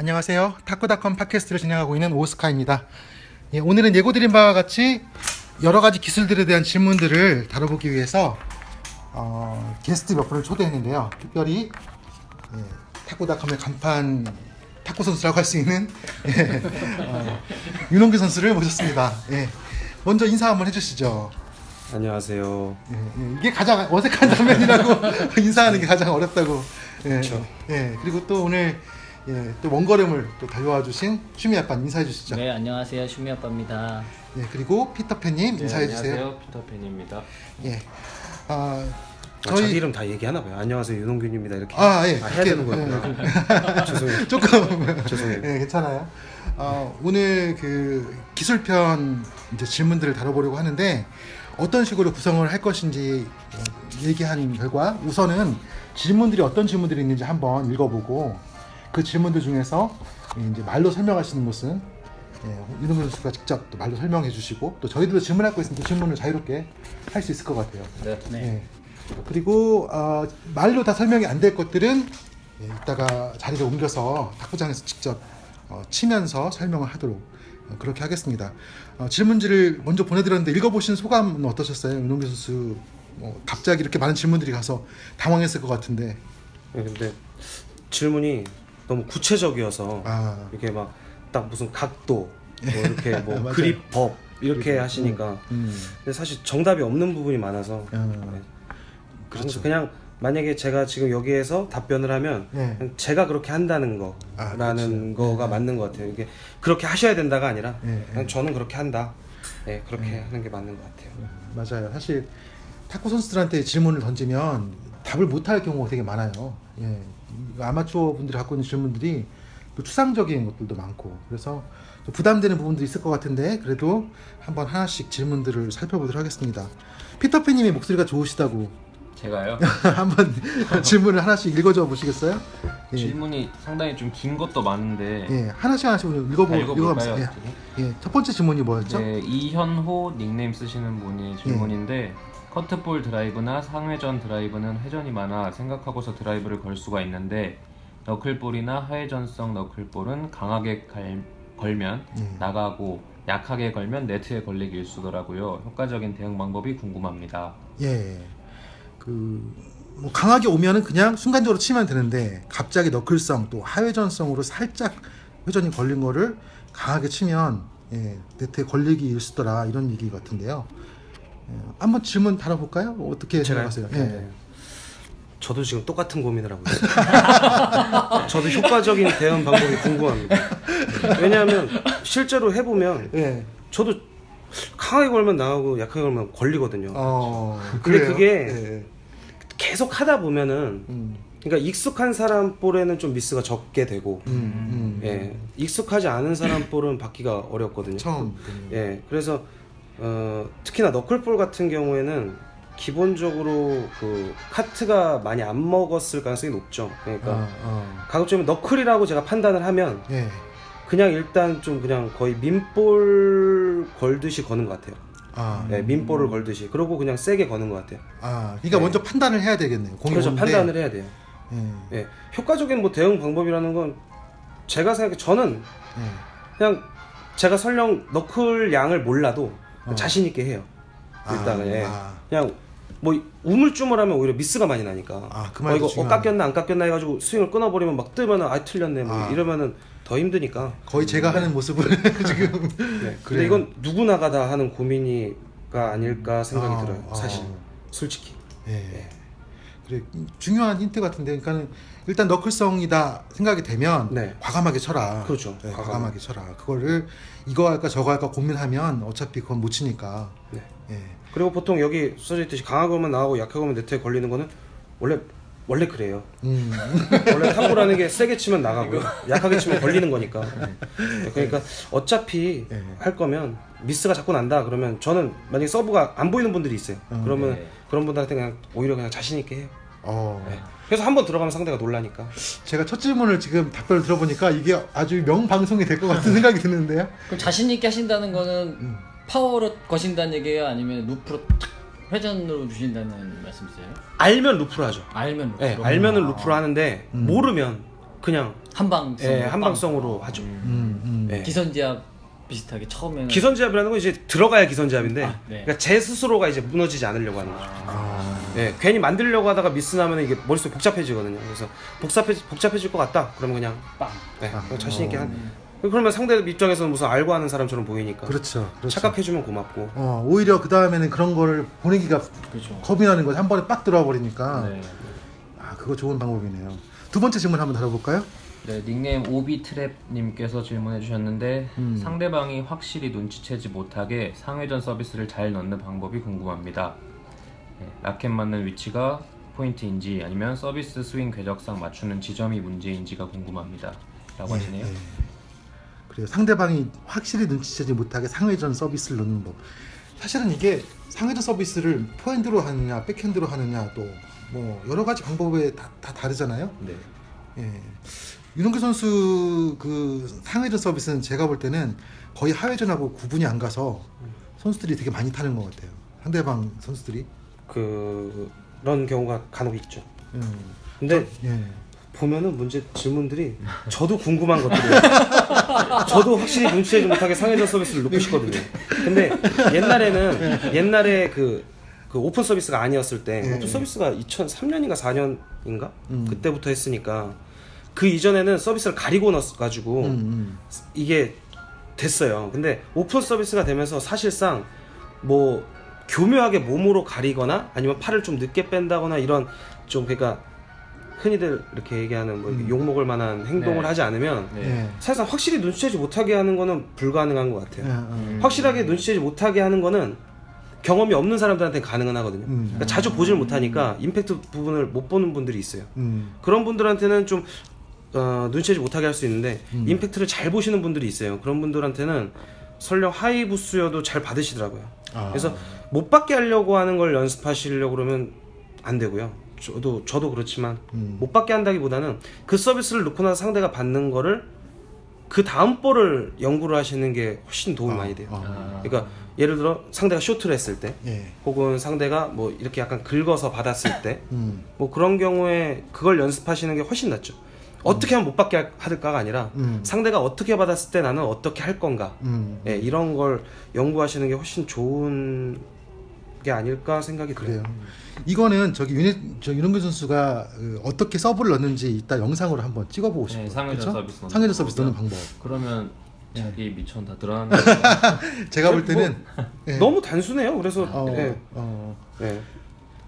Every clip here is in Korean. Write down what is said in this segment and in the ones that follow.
안녕하세요. 타쿠닷컴 팟캐스트를 진행하고 있는 오스카입니다. 예, 오늘은 예고드린 바와 같이 여러 가지 기술들에 대한 질문들을 다뤄보기 위해서 어, 게스트 몇 분을 초대했는데요. 특별히 예, 타쿠닷컴의 간판 탁구 선수라고 할 수 있는 예, 어, 윤홍규 선수를 모셨습니다. 예, 먼저 인사 한번 해주시죠. 안녕하세요. 예, 예, 이게 가장 어색한 장면이라고 인사하는 게 가장 어렵다고. 예, 그렇죠. 예, 그리고 또 오늘 예, 또 원걸음을 또 달려와 주신 슈미 아빠 인사해 주시죠. 네 안녕하세요 슈미 아빠입니다. 예, 그리고 피터팬님 네, 인사해 주세요. 안녕하세요. 피터팬입니다. 예, 아, 아, 자기 이름 다 얘기하나 봐요. 안녕하세요 윤홍균입니다 이렇게. 아, 예, 해야 그렇게, 되는 거였구나. 죄송해요. 조금 죄송해요. 예, 괜찮아요. 어, 오늘 그 기술편 이제 질문들을 다뤄보려고 하는데 어떤 식으로 구성을 할 것인지 어, 얘기한 결과 우선은 질문들이 어떤 질문들이 있는지 한번 읽어보고 그 질문들 중에서 이제 말로 설명할 수 있는 것은 예, 윤동현 선수가 직접 또 말로 설명해 주시고 또 저희들도 질문할 거 있으면 그 질문을 자유롭게 할 수 있을 것 같아요. 네. 예. 그리고 어, 말로 다 설명이 안 될 것들은 예, 이따가 자리를 옮겨서 탁구장에서 직접 어, 치면서 설명을 하도록 어, 그렇게 하겠습니다. 어, 질문지를 먼저 보내드렸는데 읽어보신 소감은 어떠셨어요, 윤홍규 선수? 어, 갑자기 이렇게 많은 질문들이 가서 당황했을 것 같은데. 네, 근데 질문이 너무 구체적이어서 아, 이게 막 딱 무슨 각도 뭐 이렇게 뭐 맞아요. 그립법 이렇게 하시니까 음, 근데 사실 정답이 없는 부분이 많아서 음. 네. 그렇죠. 그래서 그냥 만약에 제가 지금 여기에서 답변을 하면 네. 그냥 제가 그렇게 한다는 아, 거라는 그렇죠. 거가 맞는 것 같아요. 이게 그렇게 하셔야 된다가 아니라 네, 그냥 네. 저는 그렇게 한다. 네, 그렇게 하는 게 맞는 것 같아요. 맞아요. 사실 탁구 선수들한테 질문을 던지면 답을 못할 경우가 되게 많아요. 예, 이 아마추어 분들이 갖고 있는 질문들이 또 추상적인 것들도 많고 그래서 좀 부담되는 부분도 있을 것 같은데 그래도 한번 하나씩 질문들을 살펴보도록 하겠습니다. 피터팬님의 목소리가 좋으시다고 제가요. 한번 질문을 하나씩 읽어줘 보시겠어요? 예, 질문이 상당히 좀 긴 것도 많은데 예, 하나씩 하나씩 읽어보? 읽어보세요. 예, 예, 첫 번째 질문이 뭐였죠? 네, 이현호 닉네임 쓰시는 예. 분의 질문인데 커트볼 드라이브나 상회전 드라이브는 회전이 많아 생각하고서 드라이브를 걸 수가 있는데 너클볼이나 하회전성 너클볼은 강하게 갈- 걸면 예. 나가고 약하게 걸면 네트에 걸리기 일수더라고요. 효과적인 대응 방법이 궁금합니다. 예. 그, 뭐 강하게 오면은 그냥 순간적으로 치면 되는데, 갑자기 너클성 또 하회전성으로 살짝 회전이 걸린 거를 강하게 치면, 예, 네트에 걸리기 일수더라, 이런 얘기 같은데요. 예, 한번 질문 달아볼까요? 어떻게 제가요? 생각하세요? 예. 네. 저도 지금 똑같은 고민을 하고 있어요. 저도 효과적인 대응 방법이 궁금합니다. 왜냐하면 실제로 해보면 예. 저도 강하게 걸면 나가고 약하게 걸면 걸리거든요. 어, 근데 그래요? 그게 예. 계속 하다 보면은 음, 그러니까 익숙한 사람 볼에는 좀 미스가 적게 되고 음, 음. 예 익숙하지 않은 사람 볼은 받기가 어렵거든요. 처음. 예 그래서 어, 특히나 너클볼 같은 경우에는 기본적으로 그 카트가 많이 안 먹었을 가능성이 높죠. 그러니까 어, 어. 가급적이면 너클이라고 제가 판단을 하면 예. 그냥 일단 좀 그냥 거의 민볼 걸듯이 거는 것 같아요. 아, 예, 민볼을 걸듯이 그러고 그냥 세게 거는 것 같아요. 아, 그러니까 네. 먼저 판단을 해야 되겠네요. 오는데. 판단을 해야 돼요. 예. 예, 효과적인 뭐 대응 방법이라는 건 제가 생각해 저는 예. 그냥 제가 설령 너클 양을 몰라도 어. 자신 있게 해요. 일단은 예. 아. 그냥 뭐 우물쭈물하면 오히려 미스가 많이 나니까. 아, 그 어, 말도 이거 어, 중요하네. 깎였나 안 깎였나 해가지고 스윙을 끊어버리면 막 뜨면은 아 틀렸네 뭐 아. 이러면은 더 힘드니까. 거의 제가 하는 모습을 지금 네. 근데 그래요. 이건 누구나가 다 하는 고민이가 아닐까 생각이 아, 들어요. 아. 사실 솔직히. 예. 그래 중요한 힌트 같은데 그러니까는 일단 너클성이다 생각이 되면 네. 과감하게 쳐라. 그렇죠. 네, 과감하게. 과감하게 쳐라. 그거를 이거 할까 저거 할까 고민하면 어차피 그건 못 치니까. 네. 예. 그리고 보통 여기 써져 있듯이 강하게 오면 나가고 약하게 오면 네트에 걸리는 거는 원래 원래 그래요. 음. 원래 탁구라는 게 세게 치면 나가고 약하게 치면 걸리는 거니까. 그러니까 어차피 네. 할 거면 미스가 자꾸 난다 그러면 저는 만약에 서브가 안 보이는 분들이 있어요. 음, 그러면 네. 그런 분들한테 그냥 오히려 그냥 자신 있게 해요. 어. 네. 그래서 한 번 들어가면 상대가 놀라니까. 제가 첫 질문을 지금 답변을 들어보니까 이게 아주 명방송이 될 것 같은 생각이 드는데요. 그럼 자신 있게 하신다는 거는 음. 파워로 거신다는 얘기예요? 아니면 루프로 탁 회전으로 주신다는 말씀이세요? 알면 루프로 하죠. 알면 네, 루프로. 알면은 루프로 하는데 음. 모르면 그냥 한방 예, 한방성으로 하죠. 음, 음. 예. 기선제압 비슷하게 처음에는 기선제압이라는 건 이제 들어가야 기선제압인데 아, 네. 그러니까 제 스스로가 이제 무너지지 않으려고 하는 거죠. 아, 예, 괜히 만들려고 하다가 미스 나면 이게 머릿속 복잡해지거든요. 그래서 복잡해 복잡해질 것 같다. 그러면 그냥 빵. 네, 아, 자신 있게 한. 그러면 상대 입장에서는 무슨 알고 하는 사람처럼 보이니까 그렇죠. 그렇죠. 착각해주면 고맙고. 어, 오히려 그 다음에는 그런 거를 보내기가 그렇죠. 겁이 나는 거지 한 번에 빡 들어와 버리니까 네. 아 그거 좋은 방법이네요. 두 번째 질문 한번 다뤄볼까요? 네, 닉네임 오비트랩님께서 질문해 주셨는데 음. 상대방이 확실히 눈치채지 못하게 상회전 서비스를 잘 넣는 방법이 궁금합니다. 네, 라켓 맞는 위치가 포인트인지 아니면 서비스 스윙 궤적상 맞추는 지점이 문제인지가 궁금합니다. 라고 하시네요. 네. 그래요. 상대방이 확실히 눈치채지 못하게 상회전 서비스를 넣는 법. 사실은 이게 상회전 서비스를 포핸드로 하느냐, 백핸드로 하느냐, 또 뭐 여러 가지 방법에 다, 다 다르잖아요. 네. 예. 윤홍규 선수 그 상회전 서비스는 제가 볼 때는 거의 하회전하고 구분이 안 가서 선수들이 되게 많이 타는 것 같아요. 상대방 선수들이. 그런 경우가 간혹 있죠. 음. 근데 예. 보면은 문제 질문들이 저도 궁금한 것들이에요. 저도 확실히 눈치채지 못하게 상회전 서비스를 놓고 싶거든요. 근데 옛날에는 옛날에 그, 그 오픈 서비스가 아니었을 때 예. 오픈 서비스가 2003년인가 4년인가 음. 그때부터 했으니까 그 이전에는 서비스를 가리고 넣어가지고 음, 음. 이게 됐어요. 근데 오픈 서비스가 되면서 사실상 뭐 교묘하게 몸으로 가리거나 아니면 팔을 좀 늦게 뺀다거나 이런 좀 그러니까 흔히들 이렇게 얘기하는 뭐 음. 욕먹을 만한 행동을 네. 하지 않으면 네. 예. 사실상 확실히 눈치채지 못하게 하는 거는 불가능한 것 같아요. 예, 어. 확실하게 눈치채지 못하게 하는 거는 경험이 없는 사람들한테 가능은 하거든요. 음. 그러니까 자주 보질 못하니까 임팩트 부분을 못 보는 분들이 있어요. 음. 그런 분들한테는 좀 어, 눈치채지 못하게 할 수 있는데 음. 임팩트를 잘 보시는 분들이 있어요. 그런 분들한테는 설령 하이 부스여도 잘 받으시더라고요. 아. 그래서 못 받게 하려고 하는 걸 연습하시려고 그러면 안 되고요. 저도 저도 그렇지만 음. 못 받게 한다기보다는 그 서비스를 놓고 나서 상대가 받는 거를 그 다음 볼을 연구를 하시는 게 훨씬 도움이 많이 돼요. 아. 그러니까 예를 들어 상대가 쇼트를 했을 때 예. 혹은 상대가 뭐 이렇게 약간 긁어서 받았을 때 음. 뭐 그런 경우에 그걸 연습하시는 게 훨씬 낫죠. 어떻게 하면 못 받게 할- 할까가 아니라 음. 상대가 어떻게 받았을 때 나는 어떻게 할 건가. 음. 예, 이런 걸 연구하시는 게 훨씬 좋은 게 아닐까 생각이 그래요. 들어요. 이거는 저기 윤희 저 윤홍규 선수가 그 어떻게 서브를 넣는지 이따 영상으로 한번 찍어보고 싶어요. 네, 상회전 그쵸? 서비스 넣는 상회전 서비스 넣는? 방법. 그러면 네. 자기 미천 다 드러나는 제가 볼 때는 예. 너무 단순해요. 그래서 어, 예, 어, 예.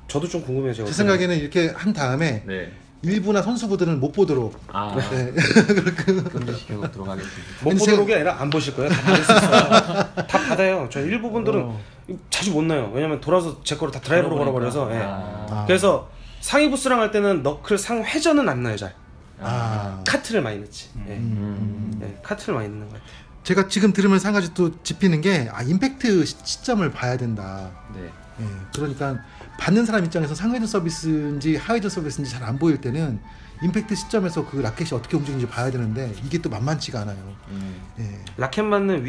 저도 좀 궁금해요. 제가 제 어떻게 생각에는 이렇게 한 다음에 네. 일부나 선수부들은 못 보도록 아, 네. 끈기시켜서 들어가겠습니다. 못 아니, 보도록 제가- 게 아니라 안 보실 거예요. 다 받을 수 있어요. 다 받아요. 저 일부 분들은 어. 자주 못 넣어요. 왜냐면 돌아서 제 거를 다 드라이브로 걸어버려서. 예. 아, 아. 그래서 상위 부스랑 할 때는 너클 상 회전은 안 넣어요 잘. 아. 카트를 많이 넣지. 예. 음. 예, 카트를 많이 넣는 것 같아요. 제가 지금 들으면서 한 가지 또 짚히는 게 아, 임팩트 시- 시점을 봐야 된다. 네. 예, 그러니까 받는 사람 입장에서 상회전 서비스인지 하회전 서비스인지 잘 안 보일 때는 임팩트 시점에서 그 라켓이 어떻게 움직이는지 봐야 되는데 이게 또 만만치가 않아요. 음. 예. 라켓 맞는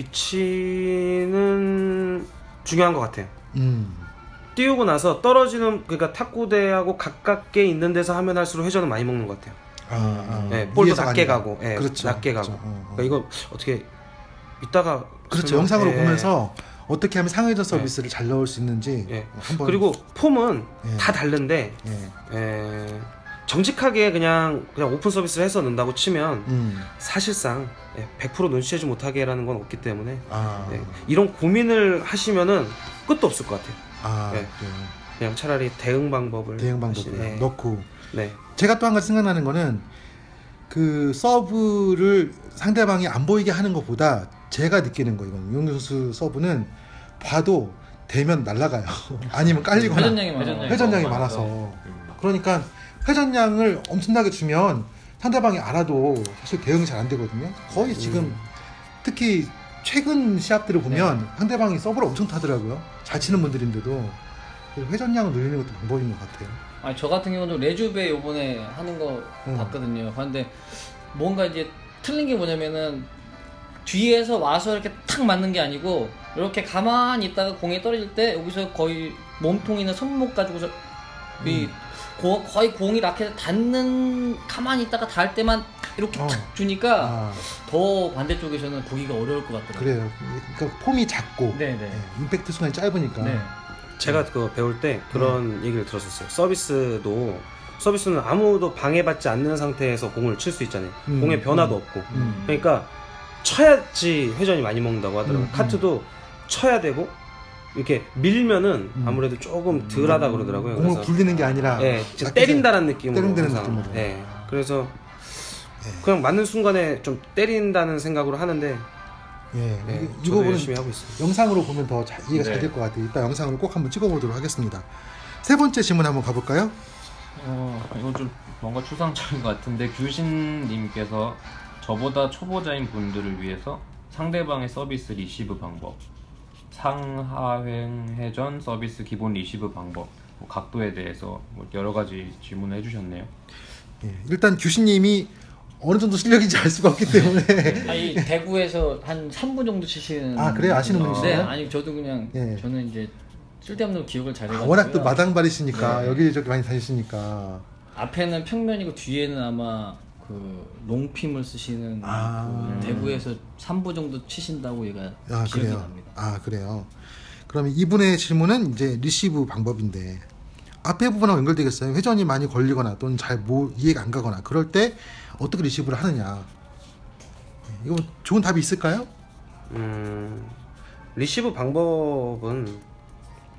위치는 중요한 것 같아요. 음. 띄우고 나서 떨어지는 그러니까 탁구대하고 가깝게 있는 데서 하면 할수록 회전은 많이 먹는 것 같아요. 아, 아, 예, 볼도 위에서가 낮게 아니라. 가고, 예, 그렇죠. 낮게 가고. 그렇죠. 어, 어. 그러니까 이거 어떻게 이따가 그렇죠. 영상으로 예. 보면서 어떻게 하면 상회전 서비스를 잘 넣을 수 있는지 예. 한번 그리고 폼은 예. 다 다른데 예. 에, 정직하게 그냥 그냥 오픈 서비스를 해서 넣는다고 치면 음. 사실상 예, 100% 눈치채지 못하게 라는 건 없기 때문에 아. 예, 이런 고민을 하시면은 끝도 없을 것 같아요. 아, 예. 그래요. 그냥 차라리 대응 방법을 대응 방법을 하시- 네. 넣고 네. 제가 또 한 가지 생각나는 거는 그 서브를 상대방이 안 보이게 하는 것보다 제가 느끼는 거 이건 용규 선수 서브는 봐도 대면 날아가요. 아니면 깔리거나 회전량이 많아. 회전량이 회전량이 너무 많아서 많아서. 그러니까 회전량을 엄청나게 주면 상대방이 알아도 사실 대응이 잘 안 되거든요. 거의 지금 특히 최근 시합들을 보면 상대방이 서브를 엄청 타더라고요. 잘 치는 분들인데도 회전량을 늘리는 것도 방법인 것 같아요. 아니 저 같은 경우도 레주베 요번에 하는 거 음. 봤거든요. 근데 뭔가 이제 틀린 게 뭐냐면은 뒤에서 와서 이렇게 탁 맞는 게 아니고 이렇게 가만히 있다가 공이 떨어질 때 여기서 거의 몸통이나 손목 가지고서 이 고- 거의 공이 라켓에 닿는 가만히 있다가 닿을 때만 이렇게 어. 탁 주니까 아, 더 반대쪽에서는 보기가 어려울 것 같더라고요. 그래요. 그러니까 폼이 작고 네, 네. 네, 임팩트 순간이 짧으니까. 네. 제가 그거 배울 때 그런 얘기를 들었었어요. 서비스도 서비스는 아무도 방해받지 않는 상태에서 공을 칠 수 있잖아요. 음, 공에 변화도 음. 없고. 음. 그러니까 쳐야지 회전이 많이 먹는다고 하더라고요. 음, 카트도 쳐야 되고 이렇게 밀면은 음. 아무래도 조금 덜하다 그러더라고요. 공을 그래서 굴리는 게 아니라 예, 진짜 약간 때린다는 느낌으로 때린다는 항상. 느낌으로. 예. 그래서 그냥 맞는 순간에 좀 때린다는 생각으로 하는데 예, 예, 이, 이 저도 부분은 열심히 하고 있어요. 영상으로 보면 더 잘, 이해가 잘 네. 될것 같아요. 이따 영상으로 꼭 한번 찍어보도록 하겠습니다. 세 번째 질문 한번 가볼까요? 어, 이건 좀 뭔가 추상적인 것 같은데 규신님께서 저보다 초보자인 분들을 위해서 상대방의 서비스 리시브 방법, 상하횡 회전 서비스 기본 리시브 방법, 뭐 각도에 대해서 뭐 여러 가지 질문을 해주셨네요. 예, 일단 규신님이 어느 정도 실력인지 알 수가 없기 때문에 아니 대구에서 한 3분 정도 치시는 아, 그래요? 아시는 분인데, 분이시나요? 아니 저도 그냥 예. 저는 이제 쓸데없는 기억을 아, 잘해가지고 워낙 또 마당발이시니까 네. 여기저기 많이 다니시니까 앞에는 평면이고 뒤에는 아마 그 롱핌을 쓰시는 아. 그 대구에서 3부 정도 치신다고 얘가 아 기억이 그래요. 납니다. 아 그래요. 그러면 이분의 질문은 이제 리시브 방법인데 앞에 부분하고 연결되겠어요. 회전이 많이 걸리거나 또는 잘 뭐 이해가 안 가거나 그럴 때 어떻게 리시브를 하느냐. 예, 이거 좋은 답이 있을까요? 음, 리시브 방법은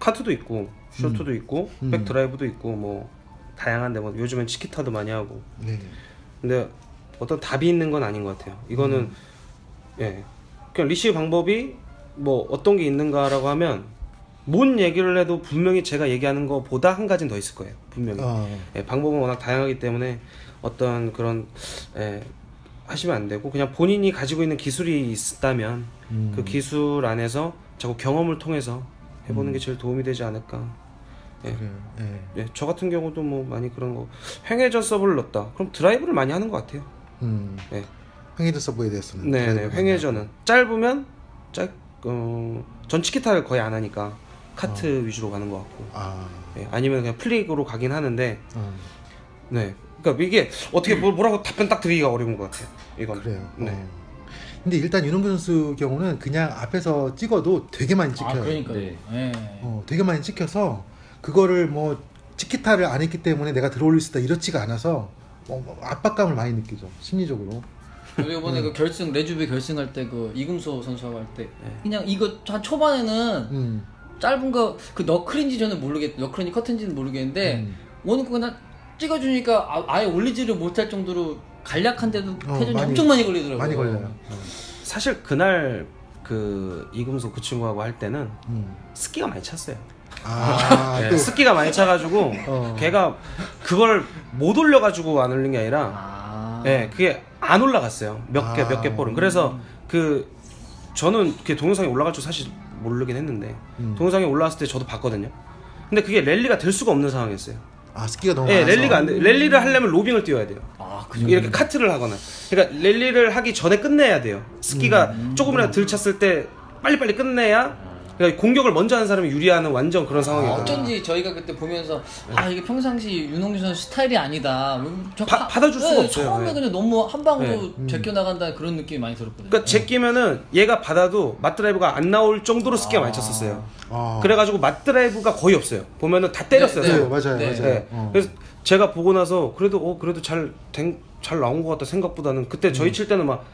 카트도 있고 쇼트도 있고 음. 백 드라이브도 있고 뭐 다양한데 뭐 요즘엔 치키타도 많이 하고 네. 근데 어떤 답이 있는 건 아닌 것 같아요. 이거는 음. 예 그냥 리시브 방법이 뭐 어떤 게 있는가라고 하면 뭔 얘기를 해도 분명히 제가 얘기하는 것보다 한 가지는 더 있을 거예요. 분명히 어, 예, 방법은 워낙 다양하기 때문에 어떤 그런 예, 하시면 안 되고 그냥 본인이 가지고 있는 기술이 있다면 음. 그 기술 안에서 자꾸 경험을 통해서 해보는 게 제일 도움이 되지 않을까. 예. 그래요. 예. 예, 저 같은 경우도 뭐 많이 그런 거 횡회전 서브를 넣었다. 그럼 드라이브를 많이 하는 것 같아요. 음. 예. 횡헤드 서브에 대해서는 네네 드라이브가 횡회전은 짧으면 짧 어, 전 치키타를 거의 안 하니까 카트 위주로 가는 것 같고 아, 예, 아니면 그냥 플릭으로 가긴 하는데 어, 네 그러니까 이게 어떻게 뭐- 뭐라고 답변 딱 드리기가 어려운 것 같아요. 이건 그래요. 네. 어. 근데 일단 윤홍규 선수 경우는 그냥 앞에서 찍어도 되게 많이 아 찍혀요. 그러니까요. 네. 예. 어, 되게 많이 찍혀서 그거를 뭐 치키타를 안 했기 때문에 내가 들어올릴 수 있다 이렇지가 않아서 어, 뭐 압박감을 많이 느끼죠 심리적으로 저도 이번에 음. 그 결승 레주비 결승할 때 그 이금소 선수하고 할때 네. 그냥 이거 한 초반에는 음, 짧은 거 그 너클인지 저는 모르겠 너클인지 커튼지는 모르겠는데 음. 오늘 그냥 찍어주니까 아, 예 올리지를 못할 정도로 간략한데도 어, 회전이 많이- 엄청 많이 걸리더라고요. 많이 걸려요 어, 사실 그날 그 이금석 그 친구하고 할 때는 음. 스키가 많이 찼어요. 아, 네, 또, 스키가 많이 차가지고 어. 걔가 그걸 못 올려가지고 안 올린 게 아니라 아. 예, 그게 안 올라갔어요. 몇 개 아. 몇 개 볼은. 그래서 그 저는 그 동영상에 올라갈 줄 사실 모르긴 했는데 음. 동영상에 올라왔을 때 저도 봤거든요. 근데 그게 랠리가 될 수가 없는 상황이었어요. 아 스키가 너무 예, 많아서 랠리가 안 돼. 랠리를 하려면 로빙을 뛰어야 돼요. 아, 그 이렇게 카트를 하거나. 그러니까 랠리를 하기 전에 끝내야 돼요. 스키가 음. 조금이라도 들 찼을 때 빨리빨리 끝내야 그러니까 공격을 먼저 하는 사람이 유리하는 완전 그런 아, 상황이거든요. 어쩐지 저희가 그때 보면서 아 이게 평상시 윤홍규 선수 스타일이 아니다. 저 바- 파- 받아줄 수가 네, 없어요. 처음에 네. 그냥 너무 한 방으로 음. 제껴 나간다는 그런 느낌이 많이 들었거든요. 그러니까 제끼면은 얘가 받아도 맞드라이브가 안 나올 정도로 스키가 많이 쳤었어요. 아, 그래가지고 맞드라이브가 거의 없어요. 보면은 다 때렸어요. 네, 네. 맞아요 네. 맞아요 네. 어. 그래서 제가 보고 나서 그래도 어 그래도 잘 된, 잘 나온 것 같다 생각보다는 그때 저희 칠 때는 막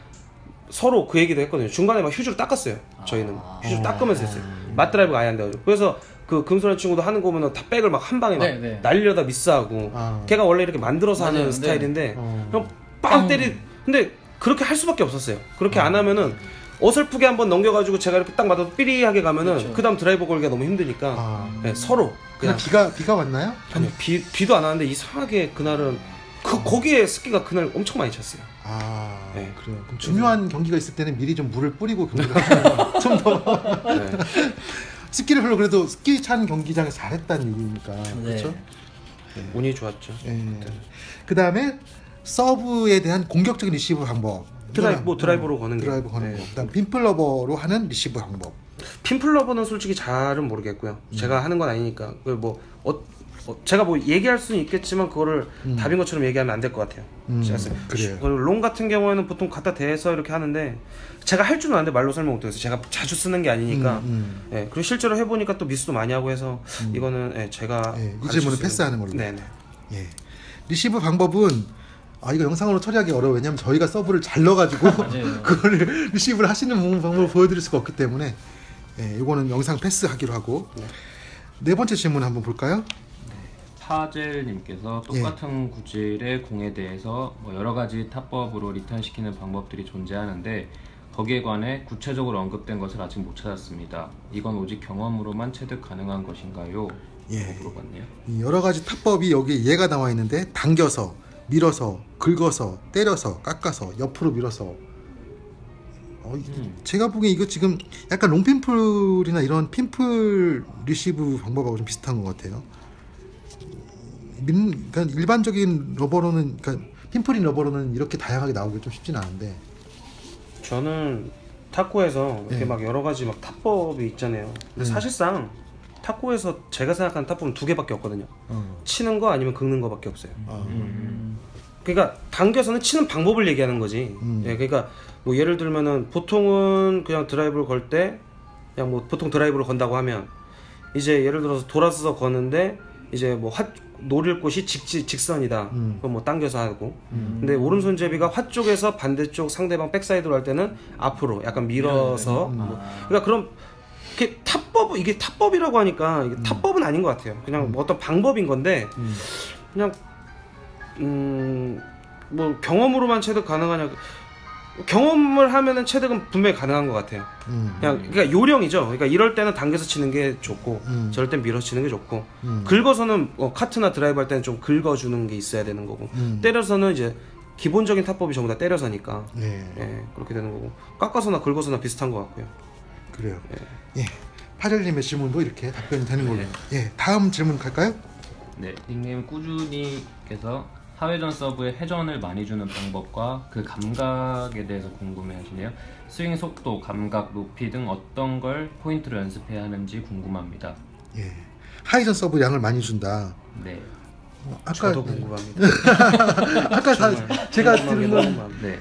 서로 그 얘기도 했거든요. 중간에 막 휴지로 닦았어요. 저희는 휴지로 닦으면서 했어요. 맞드라이브가 아예 안 돼가지고 그래서 그 금손한 친구도 하는 거 보면 다 백을 막 한 방에 막 네, 네. 날려다 미스하고 아. 걔가 원래 이렇게 만들어서 맞아요. 하는 네. 스타일인데 어. 그냥 빵 때리 근데 그렇게 할 수밖에 없었어요. 그렇게 안 하면은 어설프게 한번 넘겨가지고 제가 이렇게 딱 맞아도 삐리하게 가면은 그렇죠. 그 다음 드라이버 걸기가 너무 힘드니까 아. 네, 서로 그냥 그냥 비가 비가 왔나요? 아니 비 비도 안 왔는데 이상하게 그날은 그 거기에 스키가 그날 엄청 많이 쳤어요. 아 네. 그래요. 그럼 중요한 경기가 있을 때는 미리 좀 물을 뿌리고 경기를 좀더 네. 스키를 별로 그래도 스키 찬 경기장에서 잘했다는 얘기니까 네. 그렇죠. 운이 좋았죠. 예. 그 다음에 서브에 대한 공격적인 리시브 방법. 드라이브, 뭐 드라이브로 어, 거는 게. 드라이브 거는 네. 거. 그다음 핀플러버로 하는 리시브 방법. 핀플러버는 솔직히 잘은 모르겠고요. 음. 제가 하는 건 아니니까 그뭐 어, 어, 제가 뭐 얘기할 수는 있겠지만 그거를 답인 것처럼 얘기하면 안 될 것 같아요. 음, 제가 그래요. 그리고 롱 같은 경우에는 보통 갖다 대서 이렇게 하는데 제가 할 줄은 아는데 말로 설명 못해서 제가 자주 쓰는 게 아니니까 음, 예, 그리고 실제로 해보니까 또 미스도 많이 하고 해서 이거는 예, 제가 예, 이 가르칠 질문은 수 패스하는 걸로. 네네. 예. 리시브 방법은 아 이거 영상으로 처리하기 어려워 왜냐면 저희가 서브를 잘 넣어가지고 맞아요. 그거를 리시브를 하시는 방법을 보여드릴 수가 없기 때문에 예, 이거는 영상 패스하기로 하고 네 번째 질문 한번 볼까요? 파젤님께서 예. 똑같은 구질의 공에 대해서 뭐 여러 가지 타법으로 리턴시키는 방법들이 존재하는데 거기에 관해 구체적으로 언급된 것을 아직 못 찾았습니다. 이건 오직 경험으로만 체득 가능한 것인가요? 예. 물어봤네요. 이 여러 가지 타법이 여기 얘가 나와 있는데 당겨서 밀어서 긁어서 때려서 깎아서 옆으로 밀어서 어, 이- 음. 제가 보기엔 이거 지금 약간 롱핀플이나 이런 핀플 리시브 방법하고 좀 비슷한 것 같아요. 민, 그러니까 일반적인 러버로는 그러니까 핀플인 러버로는 이렇게 다양하게 나오기 좀 쉽진 않은데 저는 탁구에서 이렇게 네. 막 여러 가지 막 타법이 있잖아요. 근데 음. 사실상 탁구에서 제가 생각하는 타법은 두 개밖에 없거든요. 어, 치는 거 아니면 긁는 거밖에 없어요. 어, 음. 그러니까 당겨서는 치는 방법을 얘기하는 거지. 음. 예, 그러니까 뭐 예를 들면은 보통은 그냥 드라이브를 걸 때 그냥 뭐 보통 드라이브를 건다고 하면 이제 예를 들어서 돌아서서 거는데 이제 뭐 화, 노릴 곳이 직, 직선이다. 음. 그럼 뭐 당겨서 하고. 근데 오른손 제비가 화 쪽에서 반대쪽 상대방 백사이드로 할 때는 앞으로 약간 밀어서. 뭐. 그러니까 그럼 이게 탑법 이게 탑법이라고 하니까 이게 탑법은 아닌 것 같아요. 그냥 뭐 어떤 방법인 건데 그냥 음 뭐 경험으로만 체득 가능하냐 경험을 하면은 체득은 분명히 가능한 것 같아요. 음, 그냥 그러니까 요령이죠. 그러니까 이럴 때는 당겨서 치는 게 좋고 음. 저럴 땐 밀어서 치는 게 좋고 음. 긁어서는 어, 카트나 드라이브 할 때는 좀 긁어주는 게 있어야 되는 거고 음. 때려서는 이제 기본적인 타법이 전부 다 때려서니까 네. 예 그렇게 되는 거고 깎아서나 긁어서나 비슷한 것 같고요. 그래요. 예. 파절님의 질문도 이렇게 답변이 되는 걸로. 예. 다음 질문 갈까요? 네, 닉네임 꾸준히께서 사회전 서브에 회전을 많이 주는 방법과 그 감각에 대해서 궁금해 하시네요. 스윙 속도, 감각, 높이 등 어떤 걸 포인트로 연습해야 하는지 궁금합니다. 예. 하이전 서브 양을 많이 준다. 네, 어, 아까 저도 궁금합니다. 아까 다 제가 들은 건. 네,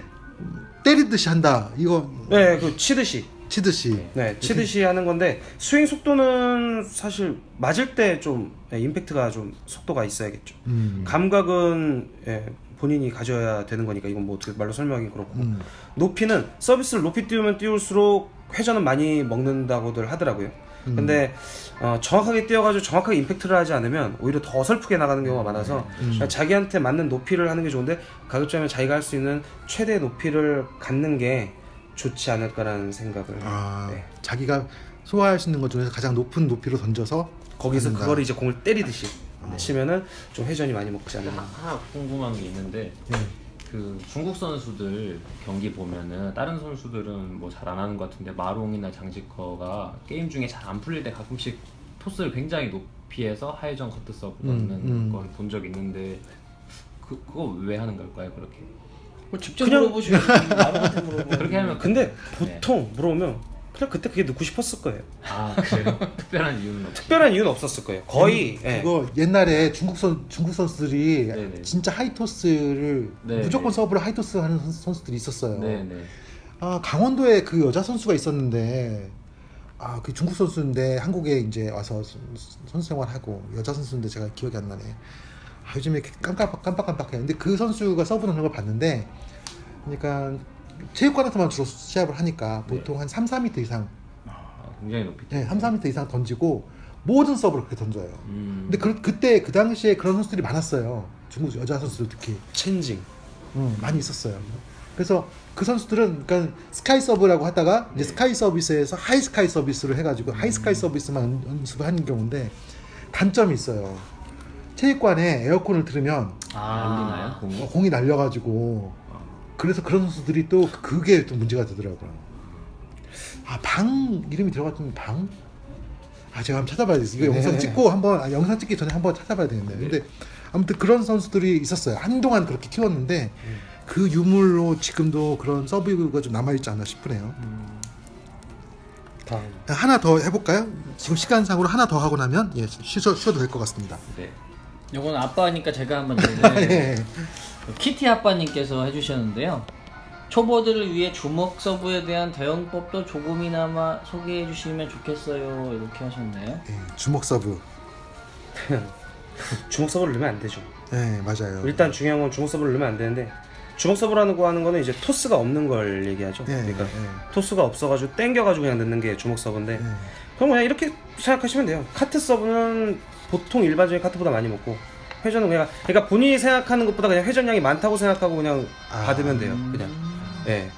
때리듯이 한다. 이거 네, 그 치듯이. 치듯이. 네, 치듯이 하는 건데 스윙 속도는 사실 맞을 때좀 임팩트가 좀 속도가 있어야겠죠. 음. 감각은 예, 본인이 가져야 되는 거니까 이건 뭐 어떻게 말로 설명하기 그렇고 음. 높이는 서비스를 높이 띄우면 띄울수록 회전은 많이 먹는다고들 하더라고요. 음. 근데 어, 정확하게 띄워가지고 정확하게 임팩트를 하지 않으면 오히려 더 어설프게 나가는 경우가 많아서 음. 그러니까 자기한테 맞는 높이를 하는 게 좋은데 가급적이면 자기가 할 수 있는 최대 높이를 갖는 게 좋지 않을까라는 생각을 아, 네. 자기가 소화할 수 있는 것 중에서 가장 높은 높이로 던져서 거기서 갖는다. 그거를 이제 공을 때리듯이 치면은 좀 회전이 많이 먹지 않나. 하나 궁금한 게 있는데 예. 그 중국 선수들 경기 보면은 다른 선수들은 뭐 잘 안 하는 것 같은데 마롱이나 장지커가 게임 중에 잘 안 풀릴 때 가끔씩 토스를 굉장히 높이 해서 하이전 커트 서브 넣는 음. 걸본 적 있는데 그 그거 왜 하는 걸까요 그렇게? 뭐 직접 그냥- 물어보시고 남한테 물어보고 그렇게 하면 근데 보통 물어보면 그냥 그때 그게 넣고 싶었을 거예요. 아 그래요? 특별한 이유는 없어요. 특별한 이유는 없었을 거예요. 거의 예. 그거 옛날에 중국 선 중국 선수들이 네네. 진짜 하이토스를 네, 무조건 네. 서브를 하이토스 하는 선- 선수들이 있었어요. 네네. 아 강원도에 그 여자 선수가 있었는데 아 그 중국 선수인데 한국에 이제 와서 선- 선수 생활하고 여자 선수인데 제가 기억이 안 나네. 아, 요즘에 이렇게 깜빡 깜빡깜빡해. 근데 그 선수가 서브 넣는 걸 봤는데, 그러니까 체육관에서만 주로 시합을 하니까 보통 한 3, 4m 이상, 아, 굉장히 높이. 네, 3, 4m 이상 던지고 모든 서브를 그렇게 던져요. 음. 근데 그, 그때 그 당시에 그런 선수들이 많았어요. 중국 여자 선수들 특히. 체인징. 음, 많이 있었어요. 그래서 그 선수들은 그러니까 스카이 서브라고 하다가 이제 스카이 서비스에서 하이 스카이 서비스를 해가지고 하이 스카이 서비스만 연- 연습을 하는 경우인데 단점이 있어요. 체육관에 에어컨을 틀으면 날리나요? 어, 공이? 공이 날려가지고 그래서 그런 선수들이 또 그게 또 문제가 되더라고요. 아 방 이름이 들어갔던 방? 아 제가 한번 찾아봐야 되겠어요. 이거 네. 영상 찍고 한번 아, 영상 찍기 전에 한번 찾아봐야 되겠네요. 근데 아무튼 그런 선수들이 있었어요. 한동안 그렇게 키웠는데 그 유물로 지금도 그런 서브가 좀 남아 있지 않나 싶으네요. 다음. 하나 더 해볼까요? 지금 시간상으로 하나 더 하고 나면 예 쉬셔, 쉬어도 될 것 같습니다. 네. 요건 아빠니까 제가 한번. 예. 키티 아빠님께서 해주셨는데요. 초보들을 위해 주먹 서브에 대한 대응법도 조금이나마 소개해 주시면 좋겠어요. 이렇게 하셨네요. 예, 주먹 서브. 주먹 서브를 넣으면 안 되죠. 네, 맞아요. 일단 중요한 건 주먹 서브를 넣으면 안 되는데 주먹 서브라는 거 하는 거는 이제 토스가 없는 걸 얘기하죠. 예, 그러니까 예. 토스가 없어가지고 땡겨가지고 그냥 넣는 게 주먹 서브인데 예. 그럼 그냥 이렇게 생각하시면 돼요. 카트 서브는 보통 일반적인 카트보다 많이 먹고 회전은 그냥 그러니까 본인이 생각하는 것보다 그냥 회전량이 많다고 생각하고 그냥 아. 받으면 돼요. 그냥 예.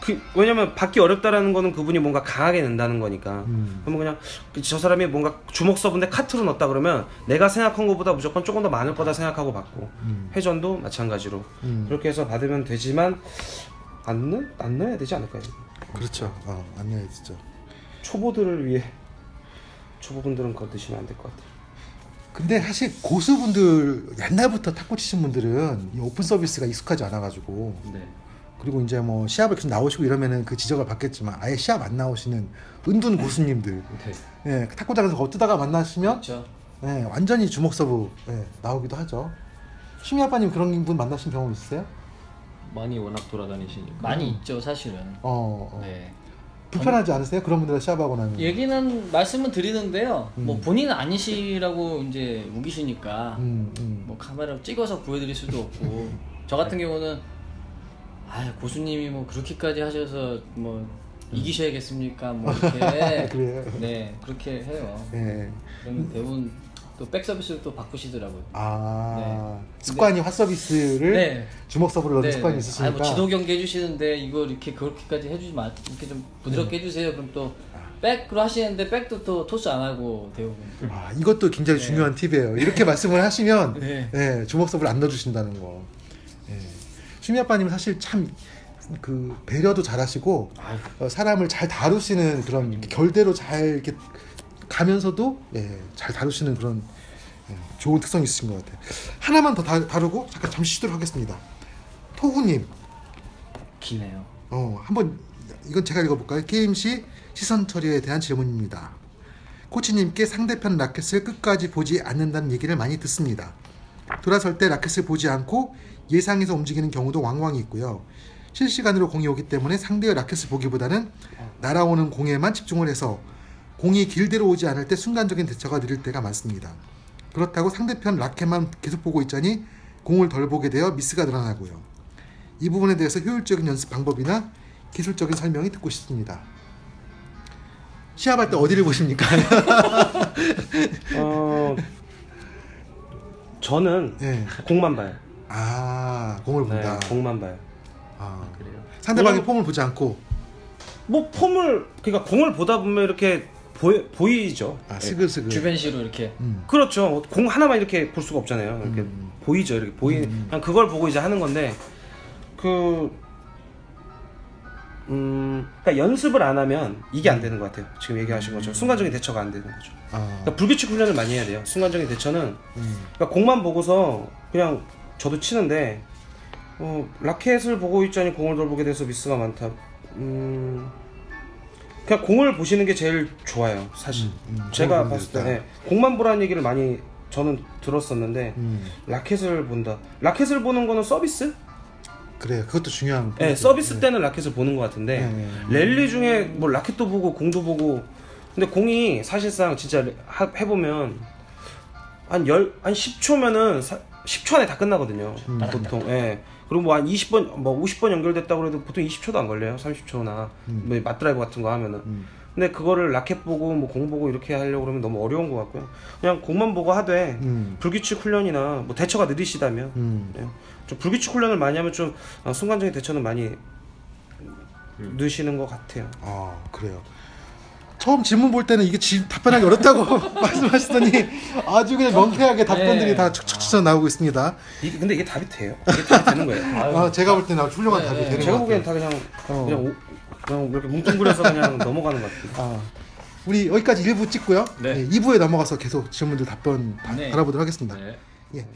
그 왜냐면 받기 어렵다라는 거는 그분이 뭔가 강하게 낸다는 거니까. 음. 그러면 그냥 저 사람이 뭔가 주먹 서브인데 카트로 넣었다 그러면 내가 생각한 것보다 무조건 조금 더 많을 거다 생각하고 받고 회전도 마찬가지로 음. 그렇게 해서 받으면 되지만 안 넣, 안 넣어야 되지 않을까요? 그렇죠. 어, 안 해야 되죠. 초보들을 위해 초보분들은 그거 드시면 안 될 것 같아요. 근데 사실 고수분들 옛날부터 탁구 치신 분들은 이 오픈 서비스가 익숙하지 않아가지고 네. 그리고 이제 뭐 시합을 계속 나오시고 이러면은 그 지적을 받겠지만 아예 시합 안 나오시는 은둔 고수님들 네. 예, 탁구장에서 어뜨다가 만나시면 그렇죠. 예, 완전히 주먹 서브 예, 나오기도 하죠. 심희 아빠님 그런 분 만나신 경험 있으세요? 많이 워낙 돌아다니시니까. 많이 있죠, 사실은. 어, 어. 네. 불편하지 않으세요? 그런 분들 시합하고 나면 얘기는 말씀은 드리는데요. 뭐 음. 본인은 아니시라고 이제 우기시니까 음, 음. 뭐 카메라 찍어서 보여드릴 수도 없고 저 같은 경우는 아 고수님이 뭐 그렇게까지 하셔서 뭐 이기셔야겠습니까? 뭐 이렇게 그래요? 네 그렇게 해요. 예. 그러면 대부분 또 백 서비스를 또 바꾸시더라고요. 아 네. 습관이 핫 서비스를 네. 주먹 서브를 넣는 네, 습관이 네. 있으시니까 아니, 뭐 지도 경기 해주시는데 이거 이렇게 그렇게까지 해주지 마 이렇게 좀 부드럽게 네. 해주세요. 그럼 또 백으로 하시는데 백도 또 토스 안 하고 대부분. 아, 이것도 굉장히 중요한 팁이에요. 이렇게 말씀을 하시면 네. 예, 주먹 서브를 안 넣어주신다는 거. 예. 수미 아빠님은 사실 참그 배려도 잘하시고 어, 사람을 잘 다루시는 그런 이렇게 결대로 잘 이렇게 가면서도 예, 잘 다루시는 그런 예, 좋은 특성이 있으신 것 같아요. 하나만 더 다, 다루고 잠깐 잠시 쉬도록 하겠습니다. 토구님, 기네요. 어, 한번 이건 제가 읽어볼까요? 게임 시 시선 처리에 대한 질문입니다. 코치님께 상대편 라켓을 끝까지 보지 않는다는 얘기를 많이 듣습니다. 돌아설 때 라켓을 보지 않고 예상해서 움직이는 경우도 왕왕이 있고요. 실시간으로 공이 오기 때문에 상대의 라켓을 보기보다는 날아오는 공에만 집중을 해서 공이 길대로 오지 않을 때 순간적인 대처가 느릴 때가 많습니다. 그렇다고 상대편 라켓만 계속 보고 있자니 공을 덜 보게 되어 미스가 늘어나고요. 이 부분에 대해서 효율적인 연습 방법이나 기술적인 설명이 듣고 싶습니다. 시합할 때 어디를 보십니까? 어 저는 네. 공만 봐요. 아 공을 네, 본다. 공만 봐요. 아, 그래요. 상대방의 공을- 폼을 보지 않고 뭐 폼을 그러니까 공을 보다 보면 이렇게 보이, 보이죠. 아, 예. 스글스글. 주변시로 이렇게 음. 그렇죠. 공 하나만 이렇게 볼 수가 없잖아요. 이렇게 음. 보이죠. 이렇게 보이 음. 그냥 그걸 보고 이제 하는 건데 그 음, 그러니까 연습을 안 하면 이게 안 되는 것 같아요. 지금 얘기하신 것처럼 순간적인 대처가 안 되는 거죠. 아, 그러니까 불규칙 훈련을 많이 해야 돼요. 순간적인 대처는 음. 그러니까 공만 보고서 그냥 저도 치는데 어, 라켓을 보고 있자니 공을 덜 보게 돼서 미스가 많다. 음, 그냥 공을 보시는 게 제일 좋아요, 사실. 음, 음, 제가 공을 봤을 때. 네, 공만 보라는 얘기를 많이 저는 들었었는데 음. 라켓을 본다. 라켓을 보는 거는 서비스? 그래요. 그것도 중요한. 네, 포인트예요. 서비스 네. 때는 라켓을 보는 것 같은데 네, 네. 랠리 중에 뭐 라켓도 보고 공도 보고 근데 공이 사실상 진짜 하- 해보면 한 열, 한 10초면은 10초 안에 다 끝나거든요. 음. 보통. 예. 그리고 뭐 한 20번, 뭐 50번 연결됐다고 해도 보통 20초도 안 걸려요. 30초나. 음. 뭐 맞드라이브 같은 거 하면은. 음. 근데 그거를 라켓 보고 뭐 공 보고 이렇게 하려고 그러면 너무 어려운 것 같고요. 그냥 공만 보고 하되 음. 불규칙 훈련이나 뭐 대처가 느리시다면 음. 예. 좀 불규칙 훈련을 많이 하면 좀 어, 순간적인 대처는 많이 느시는 것 같아요. 아 그래요. 처음 질문 볼 때는 이게 지, 답변하기 어렵다고 말씀하시더니 아주 그냥 명쾌하게 답변들이 네. 다 척척척 나오고 있습니다. 이게, 근데 이게 답이 돼요. 이게 답이 되는 거예요. 아, 제가 볼 때는 아주 훌륭한 네, 답이 네. 되는 제가 것 보기엔 같아요. 다 그냥 어. 그냥, 오- 그냥 이렇게 뭉뚱그려서 그냥 넘어가는 것 같아요. 아, 우리 여기까지 1부 찍고요. 네. 2부에 넘어가서 계속 질문들 답변 다- 네. 알아보도록 하겠습니다. 네. 예.